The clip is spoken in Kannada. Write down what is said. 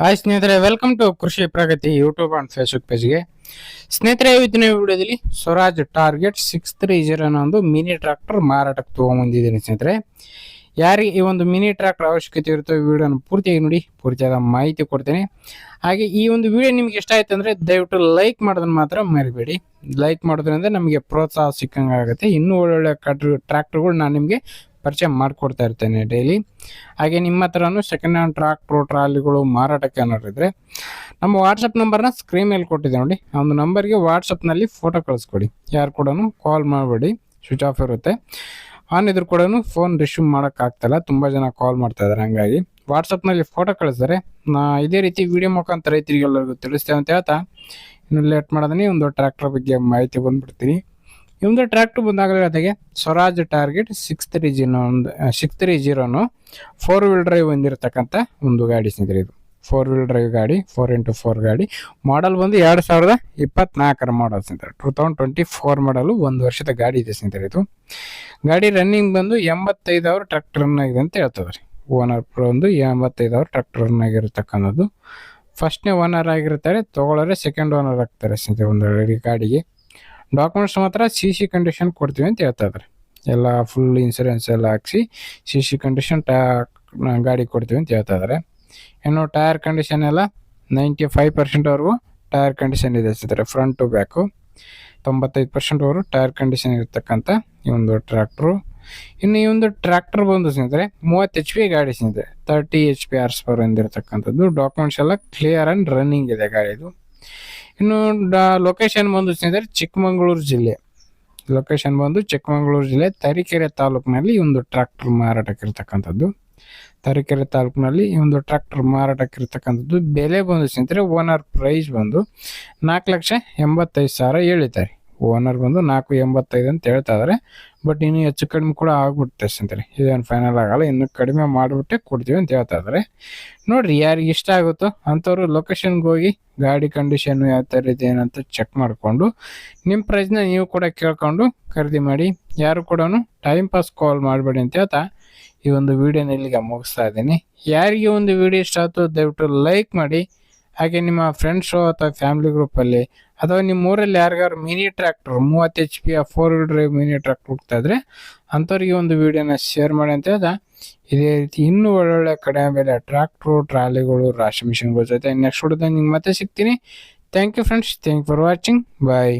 ಹಾಯ್ ಸ್ನೇಹಿತರೆ welcome to Krishi Pragati YouTube and Facebook ಪೇಜ್ಗೆ ಸ್ನೇಹಿತರೆ, ಇವತ್ತಿನ ವಿಡಿಯೋದಲ್ಲಿ Swaraj target six three zero ಅನ್ನೋ ಒಂದು ಮಿನಿ ಟ್ರ್ಯಾಕ್ಟರ್ ಮಾರಾಟಕ್ಕೆ ತೊಗೊಂಬಂದಿದ್ದೀನಿ ಸ್ನೇಹಿತರೆ. ಯಾರಿಗೆ ಈ ಒಂದು ಮಿನಿ ಟ್ರ್ಯಾಕ್ಟರ್ ಅವಶ್ಯಕತೆ ಇರುತ್ತೋ ವಿಡಿಯೋನ ಪೂರ್ತಿಯಾಗಿ ನೋಡಿ, ಪೂರ್ತಿಯಾದ ಮಾಹಿತಿ ಕೊಡ್ತೇನೆ. ಹಾಗೆ ಈ ಒಂದು ವಿಡಿಯೋ ನಿಮ್ಗೆ ಇಷ್ಟ ಆಯ್ತು ಅಂದರೆ ದಯವಿಟ್ಟು ಲೈಕ್ ಮಾಡೋದನ್ನು ಮಾತ್ರ ಮರಿಬೇಡಿ. ಲೈಕ್ ಮಾಡೋದ್ರಿಂದ ನಮಗೆ ಪ್ರೋತ್ಸಾಹ ಸಿಕ್ಕಂಗೆ ಆಗುತ್ತೆ ಇನ್ನೂ ಒಳ್ಳೊಳ್ಳೆ ಕಟ್ರ್ ಟ್ರ್ಯಾಕ್ಟರ್ಗಳು ನಾನು ನಿಮಗೆ ಪರಿಚಯ ಮಾಡಿಕೊಡ್ತಾ ಇರ್ತೇನೆ ಡೈಲಿ ಹಾಗೆ ನಿಮ್ಮ ಹತ್ರನೂ ಸೆಕೆಂಡ್ ಹ್ಯಾಂಡ್ ಟ್ರಾಕ್ ಪ್ರೋ ಟ್ರಾಲಿಗಳು ಮಾರಾಟಕ್ಕೆ ಏನಾದ್ರು ಇದ್ರೆ ನಮ್ಮ ವಾಟ್ಸಪ್ ನಂಬರ್ನ ಸ್ಕ್ರೀನ್ ಮೇಲೆ ಕೊಟ್ಟಿದ್ದೆ ನೋಡಿ. ಆ ಒಂದು ನಂಬರ್ಗೆ ವಾಟ್ಸಪ್ನಲ್ಲಿ ಫೋಟೋ ಕಳಿಸ್ಕೊಡಿ. ಯಾರು ಕೂಡ ಕಾಲ್ ಮಾಡಬೇಡಿ ಸ್ವಿಚ್ ಆಫ್ ಇರುತ್ತೆ. ಆನ್ ಇದ್ರು ಕೂಡ ಫೋನ್ ರಿಸೀವ್ ಮಾಡೋಕ್ಕಾಗ್ತಲ್ಲ, ತುಂಬ ಜನ ಕಾಲ್ ಮಾಡ್ತಾ ಇದ್ದಾರೆ ಹಂಗಾಗಿ ವಾಟ್ಸಪ್ನಲ್ಲಿ ಫೋಟೋ ಕಳಿಸಿದ್ರೆ ನಾ ಇದೇ ರೀತಿ ವಿಡಿಯೋ ಮುಖಾಂತರ ರೈತರಿಗೆಲ್ಲರಿಗೂ ತಿಳಿಸ್ತೇವೆ ಅಂತ ಹೇಳ್ತಾ ಇನ್ನು ಲೇಟ್ ಮಾಡೋದನ್ನೇ ಒಂದು ಟ್ರ್ಯಾಕ್ಟರ್ ಬಗ್ಗೆ ಮಾಹಿತಿ ಬಂದ್ಬಿಡ್ತೀನಿ. ಈ ಟ್ರ್ಯಾಕ್ಟ್ರ್ ಬಂದಾಗಲೇ ಜೊತೆಗೆ Swaraj target six three zero ಒಂದು ಸಿಕ್ಸ್ ತ್ರೀ ಜೀರೋನು ಫೋರ್ ವೀಲ್ ಡ್ರೈವ್ ಹೊಂದಿರತಕ್ಕಂಥ ಒಂದು ಗಾಡಿ ಸ್ನೇಹಿತರೆ ಇದು. ಫೋರ್ ವೀಲ್ ಡ್ರೈವ್ ಗಾಡಿ ಫೋರ್ ಇಂಟು ಫೋರ್ ಗಾಡಿ. ಮಾಡಲ್ ಬಂದು ಎರಡು ಸಾವಿರದ ಇಪ್ಪತ್ನಾಲ್ಕರ ಮಾಡಲ್ ಸ್ನೇಹಿತರೆ. ಟೂ ತೌಸಂಡ್ ಟ್ವೆಂಟಿ ಫೋರ್ ಮಾಡಲು ಒಂದು ವರ್ಷದ ಗಾಡಿ ಇದೆ ಸ್ನೇಹಿತರೆ ಇದು. ಗಾಡಿ ರನ್ನಿಂಗ್ ಬಂದು ಎಂಬತ್ತೈದು ಅವರ್ ಟ್ರ್ಯಾಕ್ಟರ್ ರನ್ ಆಗಿದೆ ಅಂತ ಹೇಳ್ತದೆ ರೀ ಓನರ್ ಒಂದು ಎಂಬತ್ತೈದು ಅವ್ರ ಟ್ರ್ಯಾಕ್ಟರ್ ರನ್ ಆಗಿರತಕ್ಕಂಥದ್ದು. ಫಸ್ಟ್ನೇ ಓನರ್ ಆಗಿರ್ತಾರೆ ತೊಗೊಳೋರೆ ಸೆಕೆಂಡ್ ಓನರ್ ಆಗ್ತಾರೆ ಸ್ನೇಹಿತರೆ ಒಂದು ಗಾಡಿಗೆ. ಡಾಕ್ಯುಮೆಂಟ್ಸ್ ಮಾತ್ರ ಸಿ ಸಿ ಕಂಡೀಷನ್ ಕೊಡ್ತೀವಿ ಅಂತ ಹೇಳ್ತಾ ಇದ್ದಾರೆ ಎಲ್ಲ ಫುಲ್ ಇನ್ಸೂರೆನ್ಸ್ ಎಲ್ಲ ಹಾಕಿಸಿ ಸಿ ಸಿ ಕಂಡೀಷನ್ ಟಾ ಗಾಡಿ ಕೊಡ್ತೀವಿ ಅಂತ ಹೇಳ್ತಾ ಇದ್ದಾರೆ ಇನ್ನು ಟೈರ್ ಕಂಡೀಷನ್ ಎಲ್ಲ ನೈಂಟಿ ಫೈವ್ ಪರ್ಸೆಂಟ್ವರೆಗೂ ಟೈರ್ ಕಂಡೀಷನ್ ಇದೆ ಸ್ನೇಹಿತರೆ ಫ್ರಂಟ್ ಟು ಬ್ಯಾಕು ತೊಂಬತ್ತೈದು ಪರ್ಸೆಂಟ್ವರೆಗೂ ಟೈರ್ ಕಂಡೀಷನ್ ಇರತಕ್ಕಂಥ ಈ ಒಂದು ಟ್ರ್ಯಾಕ್ಟ್ರು ಇನ್ನು ಈ ಒಂದು ಟ್ರ್ಯಾಕ್ಟರ್ ಬಂದು ಸ್ನೇಹಿತರೆ, ಮೂವತ್ತು ಎಚ್ ಪಿ ಗಾಡಿ ಸ್ನೇಹಿತರೆ ತರ್ಟಿ ಎಚ್ ಪಿ ಆರ್ಸ್ ಪರ್ ಹೊಂದಿರತಕ್ಕಂಥದ್ದು ಡಾಕ್ಯುಮೆಂಟ್ಸ್ ಎಲ್ಲ ಕ್ಲಿಯರ್ ಆ್ಯಂಡ್ ರನ್ನಿಂಗ್ ಇದೆ ಗಾಡಿದು ಇನ್ನು ಲೊಕೇಶನ್ ಬಂದು ಸ್ನೇಹಿತರೆ ಚಿಕ್ಕಮಗಳೂರು ಜಿಲ್ಲೆ. ಲೊಕೇಶನ್ ಬಂದು ಚಿಕ್ಕಮಗಳೂರು ಜಿಲ್ಲೆ, ತರೀಕೆರೆ ತಾಲೂಕಿನಲ್ಲಿ ಒಂದು ಟ್ರ್ಯಾಕ್ಟರ್ ಮಾರಾಟಕ್ಕೆ ಇರ್ತಕ್ಕಂಥದ್ದು. ತರೀಕೆರೆ ತಾಲೂಕಿನಲ್ಲಿ ಈ ಒಂದು ಟ್ರ್ಯಾಕ್ಟರ್ ಮಾರಾಟಕ್ಕೆ ಇರ್ತಕ್ಕಂಥದ್ದು. ಬೆಲೆ ಬಂದು ಸ್ನೇಹಿತರೆ ಓನರ್ ಪ್ರೈಸ್ ಬಂದು ನಾಲ್ಕು ಲಕ್ಷ ಎಂಬತ್ತೈದು ಸಾವಿರ ಹೇಳಿದ್ದಾರೆ ಓನರ್ ಬಂದು ನಾಲ್ಕು ಎಂಬತ್ತೈದು ಅಂತ ಹೇಳ್ತಾ ಇದ್ದಾರೆ ಬಟ್ ಇನ್ನು ಹೆಚ್ಚು ಕಡಿಮೆ ಕೂಡ ಆಗ್ಬಿಡುತ್ತೆ ಸ್ನೇಹಿತರೆ ಇದೇನು ಫೈನಲ್ ಆಗಲ್ಲ. ಇನ್ನು ಕಡಿಮೆ ಮಾಡಿಬಿಟ್ಟೆ ಕೊಡ್ತೀವಿ ಅಂತ ಹೇಳ್ತಾ ಇದ್ದಾರೆ ನೋಡ್ರಿ, ಯಾರಿಗೆ ಇಷ್ಟ ಆಗುತ್ತೋ ಅಂಥವ್ರು ಲೊಕೇಶನ್ಗೆ ಹೋಗಿ, ಗಾಡಿ ಕಂಡೀಷನ್ ಯಾವ ಥರ ಇದೆ ಏನಂತ ಚೆಕ್ ಮಾಡಿಕೊಂಡು ನಿಮ್ಮ ಪ್ರೈಸ್ನ ನೀವು ಕೂಡ ಕೇಳ್ಕೊಂಡು ಖರೀದಿ ಮಾಡಿ. ಯಾರು ಕೂಡ ಟೈಮ್ ಪಾಸ್ ಕಾಲ್ ಮಾಡಬೇಡಿ ಅಂತ ಹೇಳ್ತಾ ಈ ಒಂದು ವಿಡಿಯೋನ ಇಲ್ಲಿಗೆ ಮುಗಿಸ್ತಾ ಇದ್ದೀನಿ. ಯಾರಿಗೆ ಒಂದು ವಿಡಿಯೋ ಇಷ್ಟ ಆಯಿತು ದಯವಿಟ್ಟು ಲೈಕ್ ಮಾಡಿ. ಹಾಗೆ ನಿಮ್ಮ ಫ್ರೆಂಡ್ಸು ಅಥವಾ ಫ್ಯಾಮಿಲಿ ಗ್ರೂಪಲ್ಲಿ ಅಥವಾ ನಿಮ್ಮ ಊರಲ್ಲಿ ಯಾರಿಗಾರು ಮಿನಿ ಟ್ರ್ಯಾಕ್ಟರ್ ಮೂವತ್ತು H P four wheel drive mini tractor ಹೋಗ್ತಾ ಇದ್ರೆ ಅಂಥವ್ರಿಗೆ ಒಂದು ವಿಡಿಯೋನ ಶೇರ್ ಮಾಡಿ ಅಂತ ಹೇಳ್ದ. ಇದೇ ರೀತಿ ಇನ್ನೂ ಒಳ್ಳೊಳ್ಳೆ ಕಡಿಮೆ ಬೆಲೆ ಟ್ರ್ಯಾಕ್ಟ್ರು ಟ್ರಾಲಿಗಳು ರಾಶಿ ಮಿಷಿನ್ಗಳ ಜೊತೆ ನೆಕ್ಸ್ಟ್ ವಿಡಿಯೋದಲ್ಲಿ ನಿಮ್ಗೆ ಮತ್ತೆ ಸಿಗ್ತೀನಿ. Thank you friends thank for watching bye